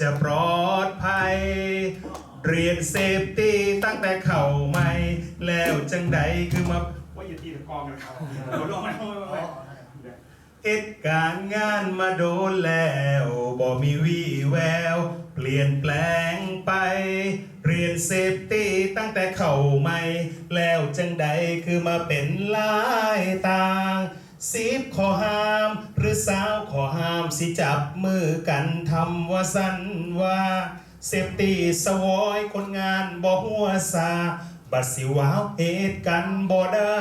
จะปลอดภัย เรียนเซฟตี้ตั้งแต่เข่าไม่แล้วจังใดคือมาว่าอย่าตีตะกองกันครับโดลงมาลงมาเหตุการงานมาโดนแล้วบ่มีวี่แวว เปลี่ยนแปลงไป เรียนเซฟตี้ตั้งแต่เข่าไม่ แล้วจังใดคือมาเป็นลายต่างสิบขอห้าม หรือสาวขอห้ามสิจับมือกันทำว่าสั้นว่าเซฟตี้สวอยคนงานบ่หัวซาบัดสิว้าวเหตุกันบ่ได้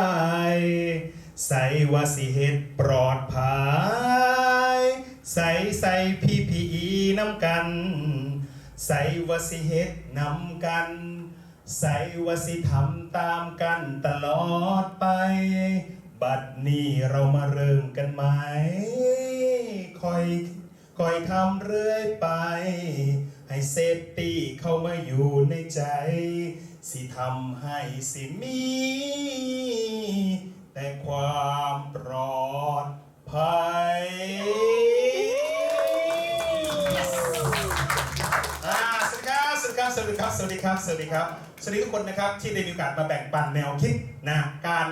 ใส่ว่าสิเฮ็ดปลอดภัยใส่ใส่พีพีน้ำกัน ใส่ว่าสิเฮ็ดนำกัน ใส่ว่าสิทำตามกันตลอดไป บัดนี้เรามาเริ่มกันไหมคอยคอยทำเรื่อยไป ให้เซฟตี้เข้ามาอยู่ในใจ สิทำให้สิมี แต่ความปลอดภัยอ่าสวัสดีครับ สวัสดีครับ สวัสดีครับ สวัสดีครับ สวัสดีครับ สวัสดีทุกคนนะครับที่ได้มีโอกาสมาแบ่งปันแนวคิดนะการ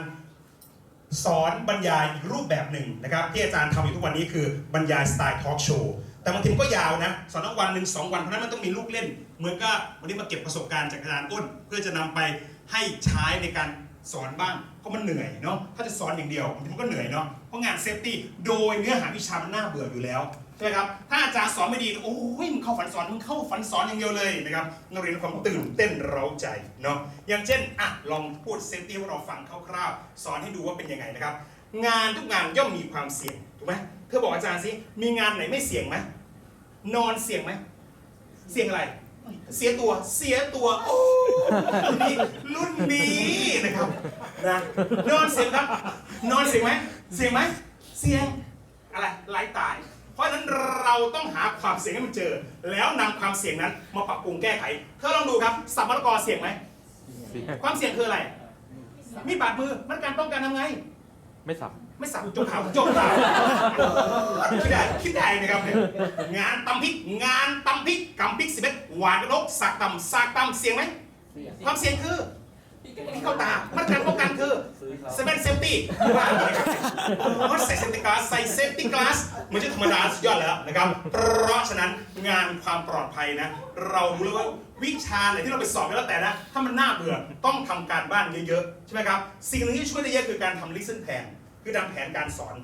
สอนบรรยายอีกรูปแบบหนึ่งนะครับที่อาจารย์ทำอยู่ทุกวันนี้คือบรรยายสไตล์ทอล์กโชว์แต่บางทีมันก็ยาวนะสอนทั้งวันหนึ่งสองวันเพราะนั้นมันต้องมีลูกเล่น เหมือนกับวันนี้มาเก็บประสบการณ์จากอาจารย์อ้น เพื่อจะนำไปให้ใช้ในการสอนบ้างเพราะมันเหนื่อยเนาะถ้าจะสอนอย่างเดียวบางทีมันก็เหนื่อยเนาะเพราะงานเซฟตี้โดยเนื้อหาวิชามันน่าเบื่ออยู่แล้ว ใช่ไหมครับ ถ้าอาจารย์สอนไม่ดีโอ้ยมึงเข้าฝันสอนมึงเข้าฝันสอนอย่างเดียวเลยนะครับนักเรียนความตื่นเต้นเร้าใจเนาะอย่างเช่นอะลองพูดเซฟตี้ให้เราฟังคร่าวๆ สอนให้ดูว่าเป็นยังไงนะครับ งานทุกงานย่อมมีความเสี่ยงถูกไหมเธอบอกอาจารย์สิมีงานไหนไม่เสี่ยงไหมนอนเสี่ยงไหมเสี่ยงอะไรเสียตัวเสียตัวโอ้รุ่นนี้รุ่นนี้นะครับนะนอนเสี่ยงครับ นอนเสี่ยงไหมเสี่ยงไหมเสี่ยงอะไรไร้ตาย เพราะฉะนั้นเราต้องหาความเสี่ยงให้มันเจอ แล้วนำความเสี่ยงนั้นมาปรับปรุงแก้ไข เธอลองดูครับสับมะละกอเสี่ยงไหม ความเสี่ยงคืออะไร มีบาดมือมันการป้องกันทำไง ไม่สับ ไม่สั่งจงขาวจงขาวคิดได้คิดได้นะครับเนี่ยงานตำพริก งานตำพริกกำพริกสิบเอ็ดหวานกระนกสักตำสักตำเสียงไหม ความเสียงคือ ที่เข้าตามาตรการป้องกันคือเซเว่นเซฟตี้ว่าอย่างนี้ครับโอ้ใส่เซฟตี้กลาสใส่เซฟตี้กลาสม่ใช่ธรรมดาสุดยอดแล้วนะครับ เพราะฉะนั้นงานความปลอดภัยนะ เรารู้แล้วว่าวิชาไหนที่เราไปสอบก็แล้วแต่นะ ถ้ามันน่าเบื่อต้องทำการบ้านเยอะๆ ใช่ไหมครับ สิ่งหนึ่งที่ช่วยได้เยอะคือการทำ listen plan คือทำแผนการสอน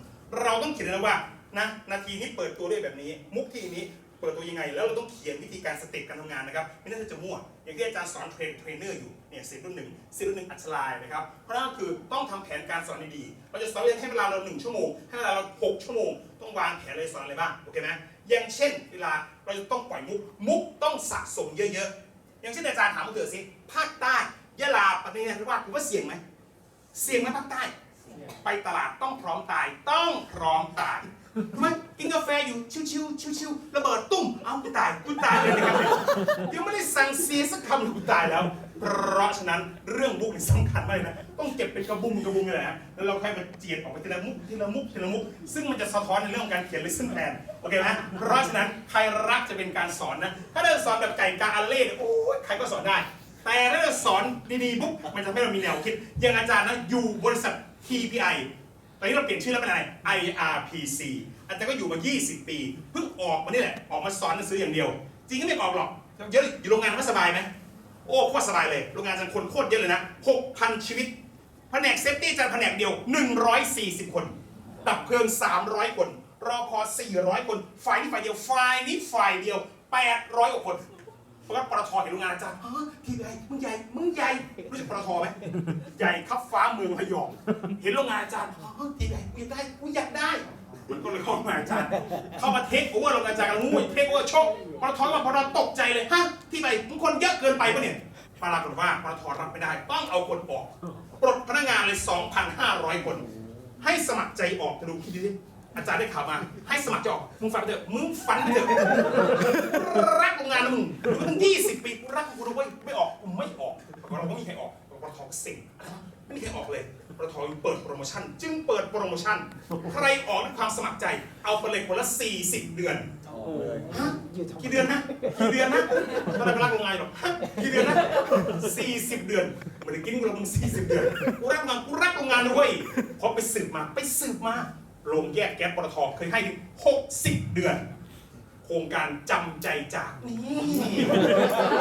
เราต้องเขียนเลยว่านะนาทีนี้เปิดตัวด้วยแบบนี้ มุกทีนี้ เปิดตัวยังไง แล้วเราต้องเขียนวิธีการสเต็ปการทำงานนะครับ ไม่น่าจะมั่ว อย่างที่อาจารย์สอนเทรนเทรนเนอร์อยู่ เนี่ยสิรุ่นหนึ่งสิรุ่นหนึ่งอัจฉริยนะครับ เพราะนั่นคือต้องทำแผนการสอนดีๆ เราจะสอนเรียนให้เวลาเราหนึ่งชั่วโมง ให้เวลาเราหกชั่วโมง ต้องวางแผนเลยสอนอะไรบ้าง โอเคไหมอย่างเช่น เวลาเราจะต้องปล่อยมุก มุกต้องสะสมเยอะๆ อย่างเช่นอาจารย์ถามมาเถอะสิ ภาคใต้ ยะลาปัตตานีนราธิวาสคุณว่าเสี่ยงไหม เสี่ยงไหมภาคใต้ ไปตลาดต้องพร้อมตาย ต้องพร้อมตาย ทำไมกินกาแฟอยู่ชิวๆชิวๆระเบิดตุ้มเอ้ากูตายกูตายเลยนะครับเดี๋ยวไม่ได้สั่งเสียสักคำกูตายแล้ว เพราะฉะนั้นเรื่องมุกนี่สำคัญมากเลยนะ ต้องเก็บเป็นกระบุงกระบุงเลยนะแล้วเราค่อยมาเจียดออกไปทีละมุกทีละมุกทีละมุก ซึ่งมันจะสะท้อนในเรื่องของการเขียน lesson plan โอเคไหมเพราะฉะนั้นใครรักจะเป็นการสอนนะ ถ้าเดินสอนแบบไก่กาอัลเล่เนี่ยโอ้ยใครก็สอนได้ แต่ถ้าเราสอนดีๆปุ๊บมันจะให้เรามีแนวคิดอย่างอาจารย์นะอยู่บริษัท TPI อนนี้เราเปลี่ยนชื่อแล้วเป็นอะไร IRPC อาจารย์ก็อยู่มา 20 ปี เพิ่งออกมานี่แหละ ออกมาสอนหนังสืออย่างเดียว จริงก็ไม่ออกหรอก เยอะอยู่โรงงานไม่สบายไหม โอ้โคตรสบายเลย โรงงานอาจารย์คนโคตรเยอะเลยนะ 6,000 ชีวิต แผนกเซฟตี้อาจารย์แผนกเดียว 140 คน ดับเพลิง 300 คน รอพอ400 คน ฝ่ายนี้ฝ่ายเดียว ฝ่ายนี้ฝ่ายเดียว 800กว่าคน เพราะว่าปตทเห็นโรงงานอาจารย์อ๋อที่ใหญ่มึงใหญ่มึงใหญ่รู้จักปตทไหมใหญ่ครับฟ้าเมืองระยอง เห็นโรงงานอาจารย์อ๋อที่ใหญ่กูอยากได้กูอยากได้มันก็เลยเข้ามาอาจารย์ เข้ามาเทคโอเวอร์โรงงานอาจารย์กันงูเทคโอเวอร์โชคปตทว่าปตทตกใจเลยฮะที่ใหญ่มึงคนเยอะเกินไปปะเนี่ยปรากฏว่าปตทรับไม่ได้ต้องเอาคนออกปลดพนักงานเลย 2,500 คน ให้สมัครใจออกจะดูคิดดูดิ อาจารย์ได้ข่าวมา ให้สมัครใจออกมึงฝันไปเถอะมึงฝันไปเถอะรักโรงงานนะมึงอยู่ตั้งยี่สิบปีกูรักกูรู้ไว้ยไม่ออกกูไม่ออกเราก็ไม่มีใครออกปตทอเซ็งไม่มีใครออกเลยปตทเปิดโปรโมชั่น จึงเปิดโปรโมชั่น ใครออกด้วยความสมัครใจ เอาไปเลยคนละ40 เดือนฮะกี่เดือนนะกี่เดือนนะตอนแรกไม่รักโรงงานหรอกฮะกี่เดือนนะ40 เดือนไมันกินกูละมึง40 เดือนกูรักโรงงานกูรักโรงงานด้วยพอไปสืบมาไปสืบมา โรงแยกแก๊สปตทเคยให้ถึง60 เดือน โครงการจำใจจากนี่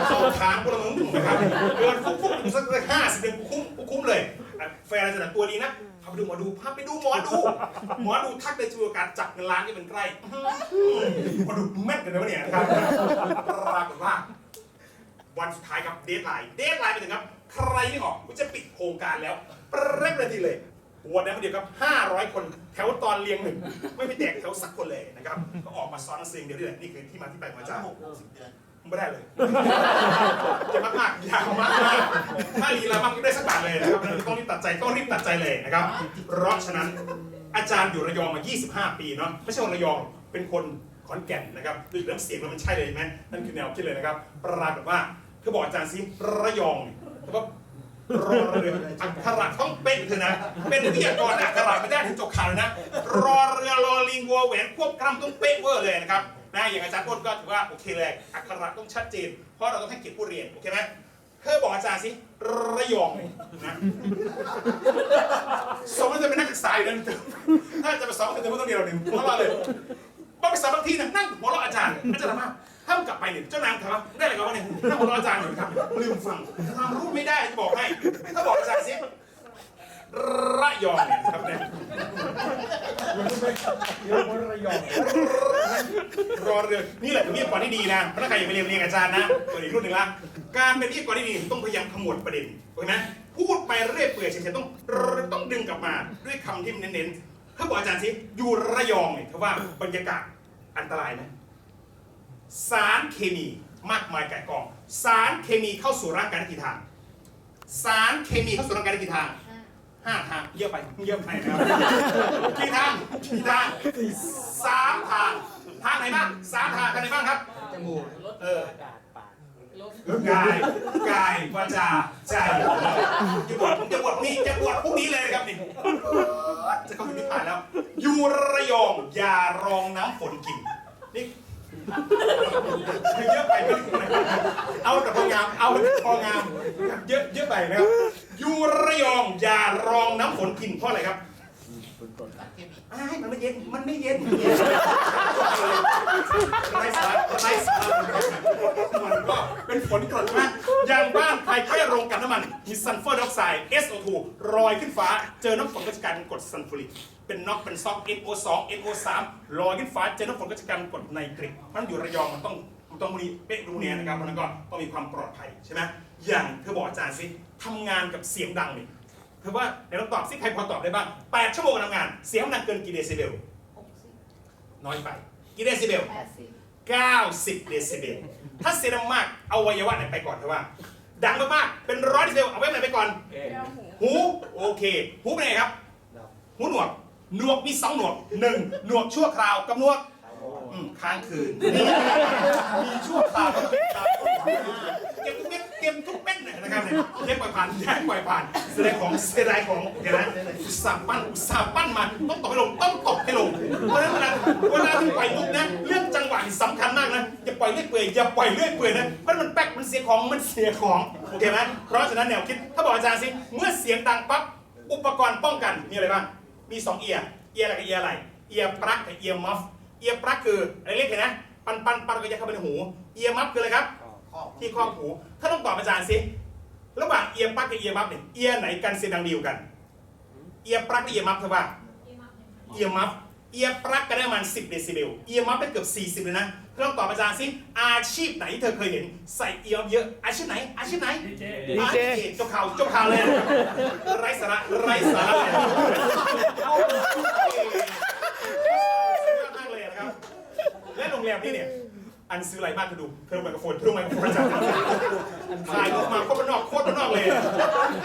เข้าทางกูละมึงนะครับเดือนฟุกฟุกๆสักห้าสิบเดือนกูคุ้มกูคุ้มเลยอะแฟนอะไรจะตัวดีนะพาไปดูหมอดูพาไปดูหมอดู หมอดูทักเลยจะมีโอกาสจับเงินล้านที่เป็นใกล้หมอดูแม่นกันนะวะเนี่ยนะครับปรากฏว่าวันสุดท้ายครับเดทไลน์เดทไลน์ไปถึงครับ ใครไม่ออกกูจะปิดโครงการแล้วเร็บเลยทีเลย วันนั้นเดียวครับ 500 คนแถวตอนเรียงหนึ่ง ไม่มีแตกแถวสักคนเลยนะครับ ก็ออกมาซ้อนเสียงเดียวนี่แหละนี่คือที่มาที่ไปของอาจารย์หกสิบเดือนไม่ได้เลยจะมากมากยากมากมากๆถ้าลีลามากไม่ได้สักบาทเลยนะครับต้องรีบตัดใจต้องรีบตัดใจเลยนะครับ เพราะฉะนั้นอาจารย์อยู่ระยองมา 25 ปีเนาะไม่ใช่คนระยองเป็นคนขอนแก่นนะครับดูน้ำเสียงแล้วมันใช่เลยไหมนั่นคือแนวคิดเลยนะครับ ปรากฏว่าเธอบอกอาจารย์สิระยองเนี่ว่า รอเรืออักขระต้องเป็นเธอนะ เป็นวิทยากรอักขระไม่ได้ถึงจบข่าวเลยนะ รอเรือรอลิงวัวแหวนควบกล้ำต้องเป๊ะเวอร์เลยนะครับนะอย่างอาจารย์อ้นก็ถือว่าโอเคเลยอักขระต้องชัดเจน เพราะเราต้องให้เกียรติผู้เรียนโอเคไหมเธอบอกอาจารย์สิระยองนะสมมติจะเป็นนักศึกษาอยู่นั่นถ้าจะไปสอนก็จะไม่ต้องเรียนเราหนึ่งเพราะว่าเลยพอไปสอนบางทีนะนั่งหัวเราะอาจารย์อาจารย์มา ถ้ามันกลับไปเนี่ยเจ้านางถามว่าได้อะไรกันวะเนี่ยนั่งหัวเราะอาจารย์อยู่ครับลืมฟังความรู้ไม่ได้จะบอกให้ถ้าบอกอาจารย์สิระยองเนี่ยครับเนี่ยเดี๋ยวคนระยองรอเรือนี่แหละเป็นวิทยากรที่ดีนะเพราะถ้าใครอยากไปเรียนเรียนกับอาจารย์นะตัวอีกรุ่นหนึ่งละการเป็นวิทยากรที่ดีต้องพยายามขมวดประเด็นโอเคไหมพูดไปเรื่อยเปื่อยเฉยๆต้องต้องดึงกลับมาด้วยคำที่มันเน้นๆถ้าบอกอาจารย์สิอยู่ระยองเนี่ยถ้าว่าบรรยากาศอันตรายไหม สารเคมีมากมายแก่กอง สารเคมีเข้าสู่ร่างกายได้กี่ทาง สารเคมีเข้าสู่ร่างกายได้กี่ทางห้าทางเยอะไปเยอะไปนะครับกี่ทางกี่ทางสามทางทางไหนบ้างสามทางทางไหนบ้างครับจมูกเออกายกายวาจาใจจะบวชผมจะบวชนี่จะบวชพรุ่งนี้เลยนะครับนี่จะเข้าถึงนิพพานแล้ว อยู่ระยองอย่ารองน้ำฝนกินนี่ เยอะไปไม่ได้เอาแต่พองามเอาแต่พองามเยอะเยอะไปนะครับอยู่ระยองอย่ารองน้ำฝนกินเพราะอะไรครับสารเคมีอ้ายมันไม่เย็นมันไม่เย็นไรสาระไรสาระมันก็เป็นฝนกรดใช่ไหมอย่างบ้านใครแค่โรงกันน้ำมันมีซัลเฟอร์ไดออกไซด์ SO2 ลอยขึ้นฟ้า เจอน้ำฝนก็จะกลายเป็นกรดซัลฟูริก เป็นน็อกเป็นซอก NO2 NO3 ลอยขึ้นฟ้าเจอน้ำฝนก็จะกลายเป็นกรดไนตริกมันอยู่ระยองมันต้องมันต้องมีเป๊ะรูเนียนะครับมันก็ต้องมีความปลอดภัยใช่ไหมอย่างเธอบอกอาจารย์สิทำงานกับเสียงดังนี่เธอว่าเดี๋ยวเราตอบสิใครพอตอบได้บ้าง8ชั่วโมงการทำงานเสียงมันดังเกินกี่เดซิเบลหกสิบน้อยไปกี่เดซิเบลแปดสิบ90 เดซิเบล ถ้าเสียงดังมากเอาวัยวะไหนไปก่อนเธอว่า ดังมากๆเป็นร้อยเดซิเบลเอาไว้ไหนไปก่อนแก้วหูหู โอเค หูเป็นไงครับ หูหนวก หนวกมีสองหนวกหนึ่งหนวกชั่วคราวกับหนวกอืมค้างคืนมีชั่วคราวกับค้างคืนเก็บทุกเม็ดเก็บทุกเม็ดเลยนะครับเนี่ยแยกปล่อยผ่านแยกปล่อยผ่านแสดงของเสียดายของเดี๋ยวนะอุตส่าห์ปั้นอุตส่าห์ปั้นมาต้องตบให้ลงต้องตบให้ลงเพราะฉะนั้นเวลาเวลาที่ปล่อยมุกนะเรื่องจังหวะนี่สำคัญมากนะอย่าปล่อยเรื่อยเปื่อยอย่าปล่อยเรื่อยเปื่อยนะเพราะมันแป๊กมันเสียของมันเสียของโอเคไหมเพราะฉะนั้นแนวคิดถ้าบอกอาจารย์สิเมื่อเสียงดังปั๊บอุปกรณ์ป้องกันมีอะไรบ้าง มีสองเอียร์เอียร์อะไรกับเอียร์อะไรเอียร์ปลั๊กกับเอียร์มัฟเอียร์ปลั๊กคืออะไรเรียกเห็นนะ ปันปันปันก็จะเข้าไปในหูเอียร์มัฟคืออะไรครับข้อที่ครอบหูถ้าต้องตอบอาจารย์สิระหว่างเอียร์ปลั๊กกับเอียร์มัฟเนี่ยเอียร์ไหนกันเสียงดังดีกว่ากันเอียร์ปลั๊กกับเอียร์มัฟเท่าว่าเอียร์มัฟเอียร์ปลั๊กก็ได้ประมาณ10เดซิเบลเอียร์มัฟได้เกือบ40เลยนะ ถ้าต้องตอบอาจารย์สิอาชีพไหนที่เธอเคยเห็นใส่เอียร์เยอะอาชีพไหน อาชีพไหนดีเจดีเจจบข่าวจบข่าวเลยนะครับไร้สาระไร้สาระเลยเอาสุดยอดมากเลยนะครับและโรงแรมนี่เนี่ย อันซื้ออะไรบ้างเธอดูเธอดูไมโครโฟนเธอดูไมโครโฟนจัดถ่ายรูปมาโคตรนอกโคตรนอกเลย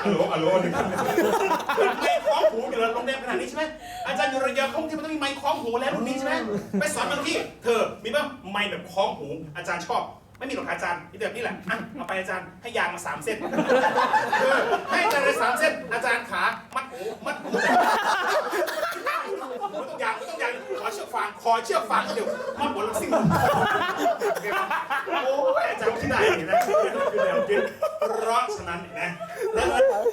ฮัลโหลฮัลโหลหนึ่งไม่คล้องหูอยู่แล้วโรงแรมขนาดนี้ใช่ไหมอาจารย์ยู่ระยองที่มันต้องมีไม้คล้องหูแล้วรุ่นนี้ใช่ไหมไปสอนบางที่ เธอมีป่ะไม้แบบคล้องหู อาจารย์ชอบไม่มีหรอกอาจารย์นี่แบบนี้แหละอะเอาไปอาจารย์ให้ยางมาสามเส้นให้อาจารย์เลยสามเส้นอาจารย์ขามัดหูมัดหู ยางไม่ต้องยางขอเชือกฟางขอเชือกฟางก็เดี๋ยวมัดหัวลงสิ่งโอ้ยอาจารย์ที่ไหนนะคือแนวคิดเพราะฉะนั้นนะแล้ว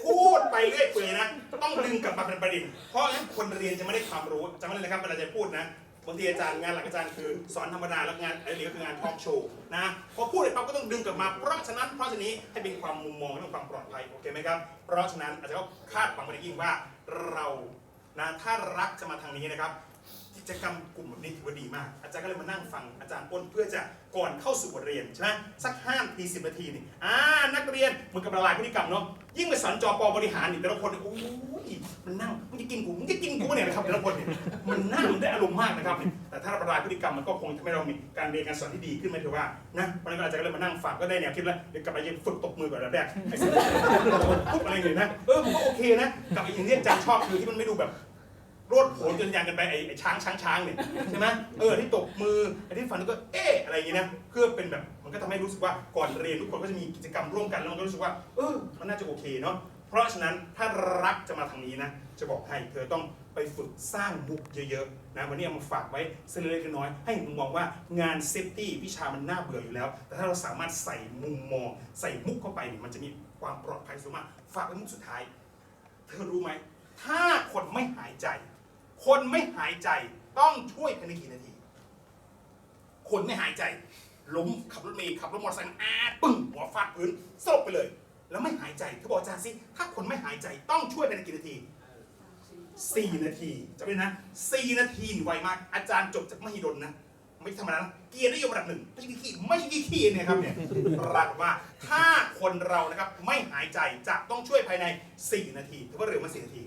พูดไปเรื่อยเปื่อยนะต้องดึงกลับมาเป็นประเด็นเพราะงั้นคนเรียนจะไม่ได้ความรู้จำไว้เลยนะครับเวลาจะพูดนะบางทีอาจารย์งานหลักอาจารย์คือสอนธรรมดาแล้วงานไอ้นี่ก็คืองานทอล์กโชว์นะพอพูดไปปั๊บก็ต้องดึงกลับมา เพราะฉะนั้นเพราะฉะนี้ให้เป็นความมุมมองเรื่องความปลอดภัยโอเคไหมครับ เพราะฉะนั้นอาจารย์ก็คาดหวังไปยิ่งว่าเรา นะถ้ารักจะมาทางนี้นะครับ จกรรมกลุ่มแบบนี้ถือว่าดีมาก อาจารย์ก็เลยมานั่งฟังอาจารย์อ้นเพื่อจะก่อนเข้าสู่บทเรียนใช่ไหมสักห้านาทีสิบนาทีนี่อ่านักเรียนมือนกับละลายพฤติกรรมเนาะยิ่งไปสอนจอปอบริหารนี่แต่ละคนเนี่ยโอ้ยมันนั่งมันจะกินกูมันจะกินกูเนี่ยนะครับแต่ละคนเนี่ยมันนั่งได้อารมณ์มากนะครับแต่ถ้าละลายพฤติกรรมมันก็คงทำให้เรามีการเรียนการสอนที่ดีขึ้นไหมถือว่านะวันนั้นอาจารย์ก็เลยมานั่งฟังก็ได้แนวคิดแล้วเดี๋ยวกลับไปยังฝึกตบมือก่อนแล้วแรกไอ้สิ่งปุ๊บอะไรอย่างเงี้ยนะเออผมก็โอเคนะกับไอ้อย่างที่อาจารย์ชอบคือที่มันไม่ดูแบบ โรดโผนจนยันกันไปไอ้ไอ้ช้างช้างช้างเนี่ยใช่ไหมเออที่ตบมือไอ้ที่ฟันก็เอ๊ะอะไรอย่างเงี้ยนะเพื่อเป็นแบบมันก็ทำให้รู้สึกว่าก่อนเรียนทุกคนก็จะมีกิจกรรมร่วมกันแล้วมันก็รู้สึกว่าเออมันน่าจะโอเคเนาะเพราะฉะนั้นถ้ารักจะมาทางนี้นะจะบอกให้เธอต้องไปฝึกสร้างมุกเยอะๆนะวันนี้เอามาฝากไว้เส้นเล็กๆน้อยๆให้มุมมองว่างานเซฟตี้วิชามันน่าเบื่ออยู่แล้ว แต่ถ้าเราสามารถใส่มุมมอง ใส่มุกเข้าไปเนี่ยมันจะมีความปลอดภัยสูงมากฝากไว้มุกสุดท้าย เธอรู้ไหมถ้าคนไม่หายใจ คนไม่หายใจต้องช่วยภายในกี่นาที คนไม่หายใจล้มขับรถเมล์ขับรถมอเตอร์ไซค์อาปึ้งหัวฟาดพื้นสลบไปเลย แล้วไม่หายใจเธอบอกอาจารย์สิถ้าคนไม่หายใจต้องช่วยภายในกี่นาทีสี่นาทีจะเป็นนะสี่นาทีไวมาก อาจารย์จบจากมหิดลนะไม่ธรรมดานะเกียรตินิยมระดับหนึ่งไม่ใช่ขี้ไม่ใช่ขี้เนี่ยครับเนี่ยรักว่าถ้าคนเรานะครับไม่หายใจจะต้องช่วยภายใน 4 นาทีถือว่าเร็วมา4นาที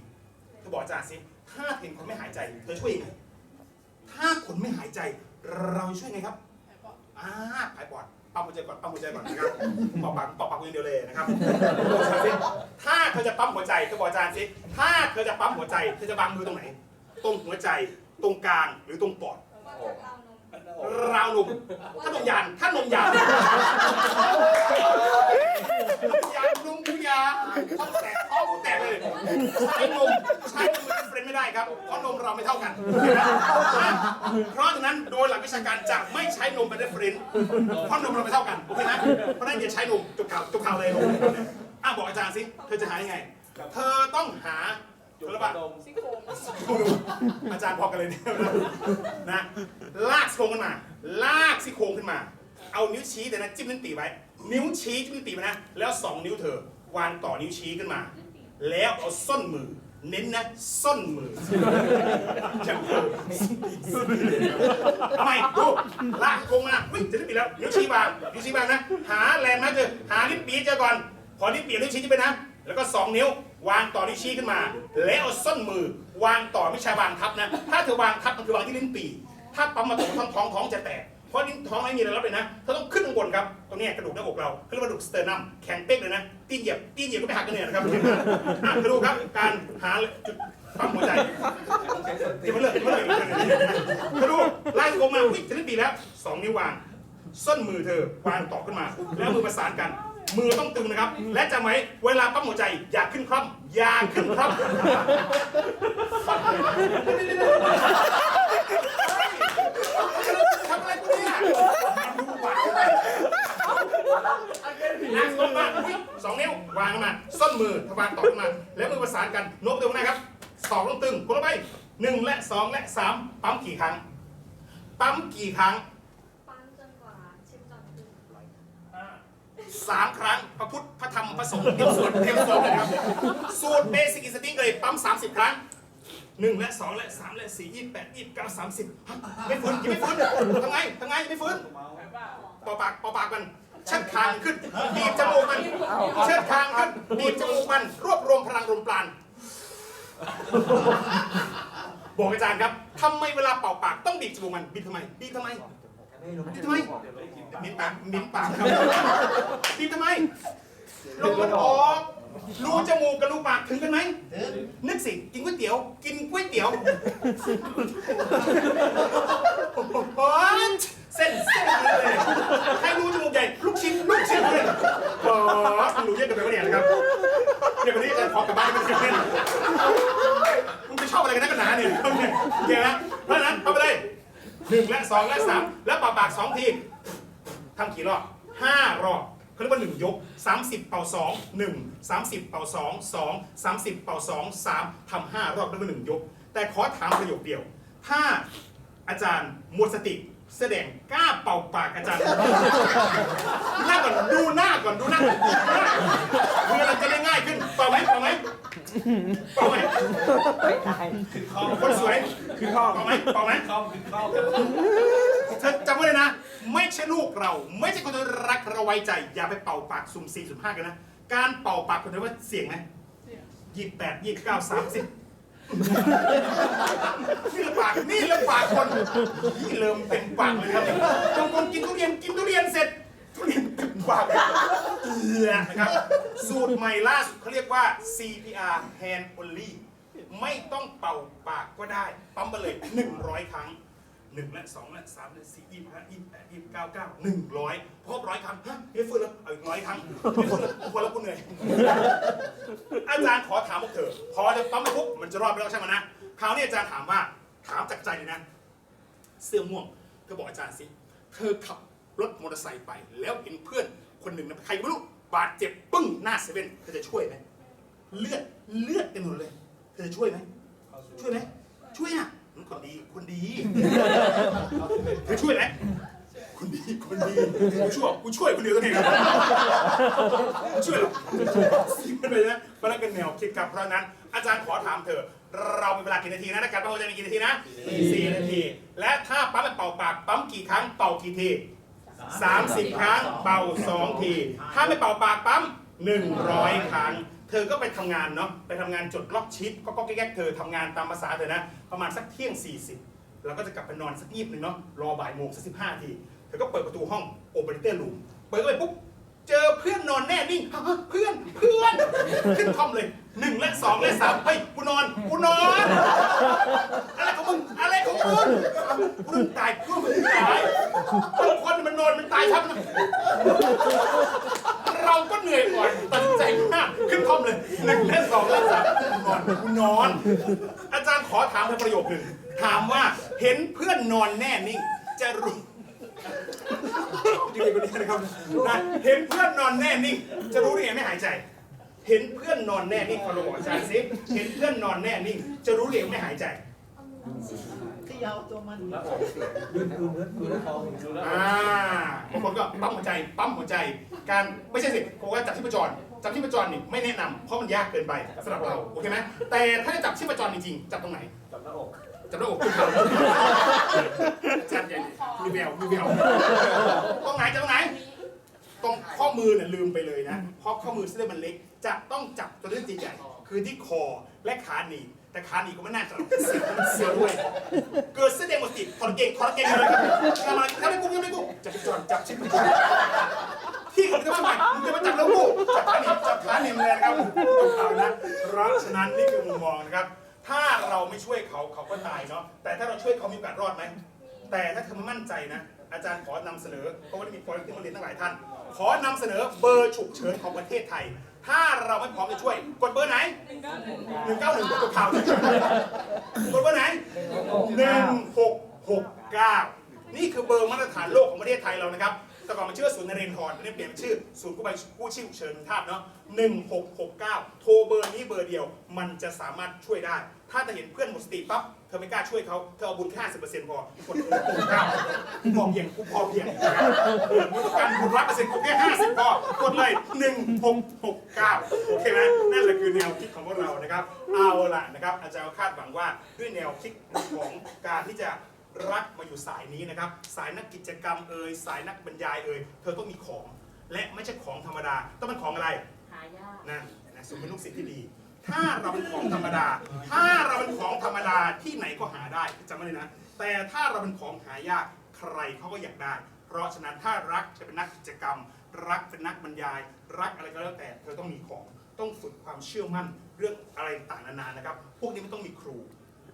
เธอบอกอาจารย์สิ ถ้าเห็นคนไม่หายใจเธอช่วยยังไงถ้าคนไม่หายใจ เราช่วยไงครับอ่าหายปอดปั๊มหัวใจก่อนปั๊มหัวใจก่อนนะครับปอกปากปอกปากอย่างเดียวเลยนะครับบอกอาจารย์สิถ้าเธอจะปั๊มหัวใจเธอบอกอาจารย์สิถ้าเธอจะปั๊มหัวใจเธอจะวางมือตรงไหน ตรงหัวใจตรงกลางหรือตรงปอดราวนมถ้านมยานถ้านมยานยานนม ข้อแตกท้อแตกเลยใช้นมใช้นมเป็นเฟรนด์ไม่ได้ครับเพราะนมเราไม่เท่ากันเพราะฉะนั้นโดยหลักวิชาการจะไม่ใช้นมเป็นเฟรนด์เพราะนมเราไม่เท่ากันโอเคไหมเพราะฉะนั้นอย่าใช้นมจุกข่าวจุกข่าวเลยอะบอกอาจารย์สิเธอจะหายังไง เธอต้องหาจุลบัตอาจารย์พอกันเลยเนี่ยนะลากซี่โครงขึ้นมา ลากซี่โครงขึ้นมา เอานิ้วชี้แต่นะจิ้มนิ้วปีไว้ นิ้วชี้จิ้มนิ้วปีไว้นะ แล้วสองนิ้วเธอ วางต่อนิ้วชี้ขึ้นมา แล้วเอาส้นมือ เน้นนะส้นมือจับมือทำไมดูลากครงมาวิ่งจะนิ้ปีแล้วนิ้วชี้วางนิ้วชี้วางนะ หาแลนด์มาร์คเจอหานิ้วปีเจอก่อน พอนิ้วปีนิ้วชี้จะไปนะ แล้วก็สองนิ้ววางต่อนิ้วชี้ขึ้นมา แล้วเอาส้นมือ วางต่อไม่ใช่วางทับนะ ถ้าเธอวางทับมันคือวางที่ลิ้นปี ถ้าปั๊มมาตรงท้องท้องท้องจะแตก เพราะลิ้นท้องไม่มีอะไรรับเลยนะเธอต้องขึ้นข้างบนครับตรงนี้กระดูกหน้าอกเราเขาเรียกว่ากระดูกสเตอร์นัมแข็งเป๊กเลยนะตีนเหยียบตีนเหยียบก็ไม่หักกันเนี่ยนะครับอะกระดูกครับการหาจุดปั๊มหัวใจที่มันเลิกที่มันเลิกกระดูกไล่ลงมาวิ่งจะลิ้ปีแล้วสองนิ้ววางส้นมือเธอวางต่อขึ้นมา แล้วมือประสานกัน มือต้องตึงนะครับ และจำไว้เวลาปั๊มหัวใจอย่าขึ้นคร่อมอย่าขึ้นคร่อมทำอะไรกูเนี่ยดูหวาน นั่งลงมาอุ๊ยสองนิ้ววางขึ้นมาส้นมือทวางต่อขึ้นมา แล้วมือประสานกันโน้มตัวหน้าครับสองลงตึงกดลงไปหนึ่งและสองและสามปั๊มกี่ครั้ง ปั๊มกี่ครั้งปั้นจนกว่าชิมจอนคือสามครั้งพระพุทธพระธรรมพระสงฆ์เตรียมสวดเตรียมสวดเลยนะครับ สูตรเบสิกอิสติ้งเลยปั๊มสามสิบครั้งหนึ่งและสองและสามและสี่ยี่สิบแปดยี่สิบเก้าสามสิบไม่ฟื้นยังไม่ฟื้นทำไงทำไงยังไม่ฟื้นปอปากปอปากมัน เชัดคางขึ้นบีบจมูกมันเชิดคางขึ้นบีบจมูกมัน รวบรวมพลังลมปราณบอกอาจารย์ครับทำไมเวลาเป่าปากต้องบีบจมูกมันบีบทำไมบีบทำไมบีบทำไมบีบปากบีบปากครับบีบทำไมลมมันออกรูจมูกกับรูปากถึงกันไหมนึกสิกินก๋วยเตี๋ยว กินก๋วยเตี๋ยวโอ๊ย เส้นเส้นเลยใครรู้จมูกใหญ่ลูกชิ้นลูกชิ้นเลยป๋อคุณรู้เยอะเกินไปวะเนี่ยนะครับเนี่ยวันนี้อาจารย์ขอกลับบ้านไม่เป็นคุณไปชอบอะไรกันนักกันหนาเนี่ยเนี่นะเพราะฉะนั้นเข้าไปเลยหนึ่งและสองและสามและป่าปากสองทีทำกี่รอบห้ารอบเขาเรียกว่าหนึ่งยก 30 เป่า 2 1 30 เป่า 2 2 30 เป่า 2 3ทำ5รอบเรียกว่าหนึ่งยก แต่ขอถามประโยคเดียว ถ้าอาจารย์หมดสติ แสดงกล้าเป่าปากอาจารย์หน้าก่อนดูหน้าก่อนดูหน้าก่อนดูหน้าเพื่อเราจะได้ง่ายขึ้นเป่าไหมเป่าไหมเป่าไหมไม่ตายขึ้นข้อคนสวยขึ้นข้อเป่าไหมเป่าไหมข้อขึ้นข้อเธอจำไว้เลยนะ ไม่ใช่ลูกเรา ไม่ใช่คนที่รักเราไว้ใจ อย่าไปเป่าปากสุ่มสี่สุ่มห้ากันนะ การเป่าปากคนที่ว่าเสี่ยงไหมยี่สิบแปดยี่สิบเก้าสามสิบ นี่ละปากนี่ละปากคนนี่เริ่มเป็นปากเลยครับบางคนกินทุเรียนกินทุเรียนเสร็จทุเรียนเต็มปากเอือนะครับ สูตรใหม่ล่าสุดเขาเรียกว่า CPR hand only ไม่ต้องเป่าปากก็ได้ ปั๊มไปเลย100 ครั้ง หนึ่งและสองและสามและสี่ยี่ห้ายี่แปดยี่เก้าเก้าหนึ่งร้อยครบร้อยครั้งฮะไม่ฟื้นแล้วเอาอีกร้อยครั้งไม่ฟื้นแล้วกูแล้วกูเหนื่อยอาจารย์ขอถามพวกเธอ พอจะปั๊มไปปุ๊บมันจะรอดไปแล้วใช่ไหมนะคราวนี้อาจารย์ถามว่าถามจากใจเลยนะเสื้อม่วงเธอบอกอาจารย์สิ เธอขับรถมอเตอร์ไซค์ไป แล้วเห็นเพื่อนคนหนึ่งนะใครไม่รู้บาดเจ็บปึ้งหน้าเซเว่นเธอจะช่วยไหมเลือดเลือดเต็มหมดเลย เธอจะช่วยไหมช่วยไหมช่วยอะ คนดีคนดีเธอช่วยไหมคนดีคนดีกูช่วยกูช่วยคนเดียวตัวเองครับกูช่วยหรอสิ่งมันเลยนะมันเป็นแนวคิดครับเพราะนั้น อาจารย์ขอถามเธอ เรามีเวลากี่นาทีนะในการปั๊มหัวใจมีกี่นาทีนะสี่นาที และถ้าปั๊มเป่าปากปั๊มกี่ครั้งเป่ากี่ที30ครั้งเป่า2ที ถ้าไม่เป่าปากปั๊ม100ครั้ง เธอก็ไปทำงานเนาะไปทำงานจดล็อกชิปก็ก็แก๊กๆเธอทำงานตามภาษาเธอนะ ประมาณสักเที่ยง 40 แล้วก็จะกลับไปนอนสักนิดหนึ่งเนาะรอบ่ายโมงสักสิบห้าทีเธอก็เปิดประตูห้องโอเปอเรเตอร์รูมเปิดเข้าไปปุ๊บเจอเพื่อนนอนแน่นิ่งเพื่อนเพื่อนขึ้นคอมเลยหนึ่งและสองและสามเฮ้ยกูนอนกูนอน อะไรของมึงอะไรของมึงกูมึงตายกูมึงตายบางคนมันนอนมันตายชับนะ เราก็เหนื่อยก่อนตัดสินใจมากขึ้นคอมเลยหนึ่งและสองและสามนอนกูนอน อาจารย์ขอถามเธอประโยคหนึ่งถามว่าเห็นเพื่อนนอนแน่นิ่งจะรู้ดีกว่านี้นะครับนะเห็นเพื่อนนอนแน่นิ่ง จะรู้ได้ไงไม่หายใจ เห็นเพื่อนนอนแน่นิ่งฟังเราบอกอาจารย์สิเห็นเพื่อนนอนแน่นิ่ง จะรู้ได้ไงไม่หายใจ ขยาวตัวมันแล้วผมยืนยืนยืนคอดูแล้วอ่าบางคนก็ปั๊มหัวใจ ปั๊มหัวใจ การไม่ใช่สิผมว่าจับชีพจร จับชีพจรนี่ไม่แนะนำเพราะมันยากเกินไปสำหรับเรา โอเคไหมแต่ถ้าจะจับชีพจรจริงๆ จับตรงไหน จับหน้าอกจับหน้าอกขึ้นเขาจับใหญ่มีแววมีแววตรงไหนจับตรงไหน ตรงข้อมือเนี่ยลืมไปเลยนะ เพราะข้อมือเส้นมันเล็ก จะต้องจับตัวที่ใหญ่คือที่คอและขาหนีบ แต่ขาหนีก็ไม่น่าจะเสียวเสียวด้วย เกิดเส้นแดงหมดติดคอลลาเจนคอลลาเจนเลยครับทำอะไรทำให้กูทำให้กูจับจอนจับชิ้นที่ผมจะมาใหม่มึงจะมาจับแล้วกูจับขาหนีจับขาหนีบเลยนะครับต้องข่านะเพราะฉะนั้นนี่คือมุมมองนะครับ ถ้าเราไม่ช่วยเขาเขาก็ตายเนาะแต่ถ้าเราช่วยเขามีโอกาสรอดไหมแต่ถ้าเธอไม่มั่นใจนะ อาจารย์ขอนำเสนอเพราะว่ามีคนที่มาเรียนทั้งหลายท่าน ขอนำเสนอเบอร์ฉุกเฉินของประเทศไทย ถ้าเราไม่พร้อมจะช่วย กดเบอร์ไหนหนึ่งเก้าหนึ่งกดข่าวกดเบอร์ไหนหนึ่งหกหกเก้านี่คือเบอร์มาตรฐานโลกของประเทศไทยเรานะครับ แต่ก่อนมันชื่อว่าศูนย์นเรนทรตอนนี้เปลี่ยนเป็นชื่อศูนย์กู้ภัยกู้ชีพฉุกเฉินทาบเนาะหนึ่งหกหกเก้าโทรเบอร์นี้เบอร์เดียว มันจะสามารถช่วยได้ ถ้าจะเห็นเพื่อนหมดสติปั๊บเธอไม่กล้าช่วยเขาเธอเอาบุญแค่สิบเปอร์เซ็นต์พอกดหนึ่งหกเก้ากูพอเพียงกูพอเพียงมึงต้องการบุญร้อยเปอร์เซ็นต์กูแค่ห้าสิบพอกดเลยหนึ่งหกหกเก้าโอเคไหมนั่นแหละคือแนวคิดของพวกเรานะครับเอาล่ะนะครับอาจารย์คาดหวังว่าด้วยแนวคิดของการที่จะ รักมาอยู่สายนี้นะครับ สายนักกิจกรรมเอ่ยสายนักบรรยายเอ่ยเธอต้องมีของ และไม่ใช่ของธรรมดาต้องเป็นของอะไรหายากนะนะสมเป็นลูกศิษย์ที่ดี ถ้าเราเป็นของธรรมดา ถ้าเราเป็นของธรรมดาที่ไหนก็หาได้จำไว้เลยนะ แต่ถ้าเราเป็นของหายากใครเขาก็อยากได้ เพราะฉะนั้นถ้ารักจะเป็นนักกิจกรรม รักเป็นนักบรรยาย รักอะไรก็แล้วแต่เธอต้องมีของต้องฝึกความเชื่อมั่นเรื่องอะไรต่างๆนานานะครับ พวกนี้ไม่ต้องมีครู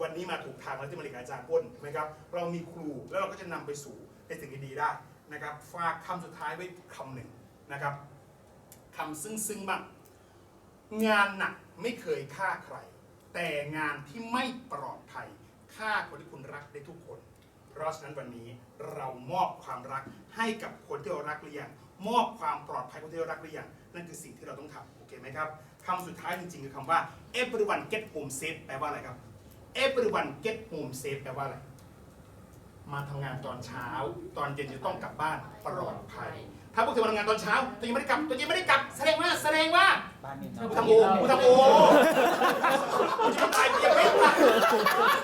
วันนี้มาถูกทางแล้วที่มาเรียนกับอาจารย์พ้นนะครับเรามีครูแล้วเราก็จะนำไปสู่ในสิ่งที่ดีได้นะครับฝากคำสุดท้ายไว้คำหนึ่งนะครับคำซึ้งๆบ้างงานหนักไม่เคยฆ่าใคร แต่งานที่ไม่ปลอดภัยฆ่าคนที่คุณรักได้ทุกคน เพราะฉะนั้นวันนี้เรามอบความรักให้กับคนที่เรารักหรือยังมอบความปลอดภัยคนที่เรารักหรือยังนั่นคือสิ่งที่เราต้องทำโอเคไหมครับคำสุดท้ายจริงๆคือคำว่า everyone get home safe แปลว่าอะไรครับ everyone get home safe แปลว่าอะไร มาทำงานตอนเช้า ตอนเย็นจะต้องกลับบ้านปลอดภัย ถ้าพวกเธอมาทำงานตอนเช้าตัวยังไม่ได้กลับตัวยังไม่ได้กลับ แสดงว่าแสดงว่าบ้านนี่กูทำโอกูทำโอกูจะตายกูยังไม่ตาย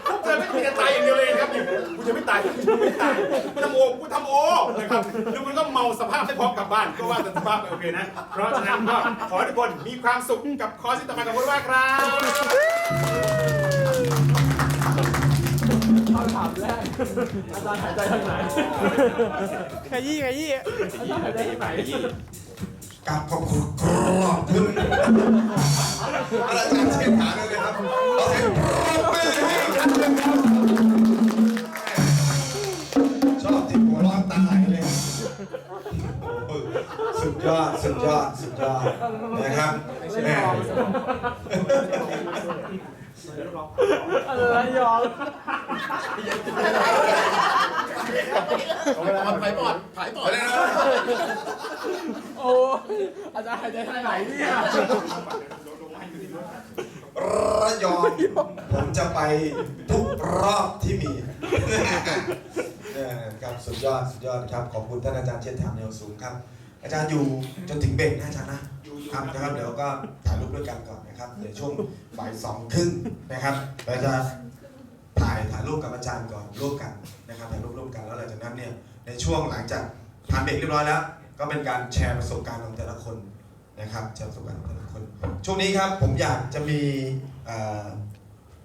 พวกเธอไม่มีแต่ตายอย่างเดียวเลยนะครับกูจะไม่ตายกูจะไม่ตายกูทำโอกูทำโอนะครับแล้วคุณก็เมาสภาพไม่พร้อมกลับบ้านก็ว่าแต่สภาพไปโอเคนะ เพราะฉะนั้นก็ขอให้ทุกคนมีความสุขกับคอร์สที่ต่อมากับคุณว่าครับคำถ แรกอาจารย์หายใจทางไหนขยี้ขยี้อาจารย์หายใจทางไหนกราบขอบคุณขอบคุณอาจารย์เชษฐามเลยครับขอเสียงปรบมือให้ท่านครับชอบที่หัวร้อนตาไหลเลยสุดยอดสุดยอดสุดยอดนะครับแม่อะไรยอม ผายปอดผายปอดเลยนะโอ้อาจารย์หายใจทางไหนเนี่ยระยองผมจะไปทุกรอบที่มีเนี่ยครับสุดยอดสุดยอดครับขอบคุณท่านอาจารย์เชษฐาแนวสูงครับ อาจารย์อยู่จนถึงเบรกนะอาจารย์นะครับนะครับ เดี๋ยวก็ถ่ายรูปด้วยกันก่อนนะครับเดี๋ยวช่วงบ่ายสองครึ่งนะครับเราจะถ่ายถ่ายรูปกับอาจารย์ก่อนร่วมกันนะครับถ่ายรูปร่วมกันแล้วหลังจากนั้นเนี่ยในช่วงหลังจากผ่านเบรกเรียบร้อยแล้ว ก็เป็นการแชร์ประสบการณ์ของแต่ละคนนะครับแชร์ประสบการณ์ของแต่ละคน ช่วงนี้ครับผมอยากจะมี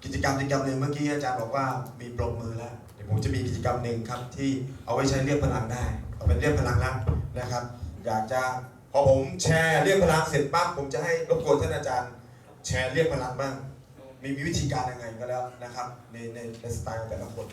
กิจกรรมกิจกรรมหนึ่งเมื่อกี้อาจารย์บอกว่ามีปรบมือแล้วเดี๋ยวผมจะมีกิจกรรมหนึ่งครับที่เอาไว้ใช้เรียกพลังได้เอาเป็นเรียกพลังแล้วนะครับ อยากจะพอผมแชร์เรียกพลังเสร็จปั๊บผมจะให้รบกวนท่านอาจารย์ แชร์เรียกพลังบ้างมีวิธีการยังไงก็แล้วนะครับในในในสไตล์ของแต่ละคน